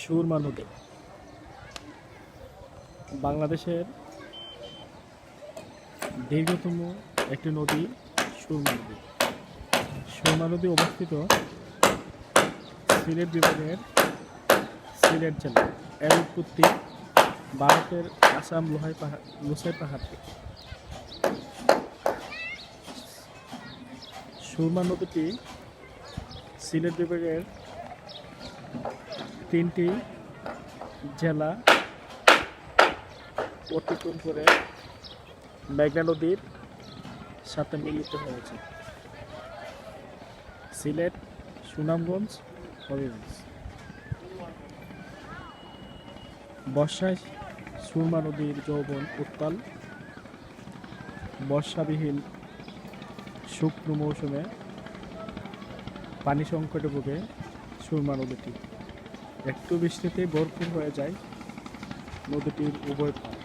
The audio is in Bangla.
সুরমা নদী বাংলাদেশের দীর্ঘতম একটি নদী সুরমা নদী সুরমা নদী অবস্থিত সিলেট বিভাগের সিলেট জেলা। এর উৎপত্তি ভারতের আসাম লোহাই পাহাড়, লোসাই পাহাড় থেকে। সুরমা নদীটি সিলেট বিভাগের তিনটি জেলা অতিক্রম করে মেঘনা নদীর সাথে মিলিত হয়েছে। সিলেট, সুনামগঞ্জ, হবিগঞ্জ। বর্ষায় সুরমা নদীর যৌবন উত্তাল। বর্ষাবিহীন শুকনো মৌসুমে পানি সংকটে ভোগে সুরমা নদীটি। একটু বৃষ্টিতেই ভরপুর হয়ে যায় নদীটির উভয় পার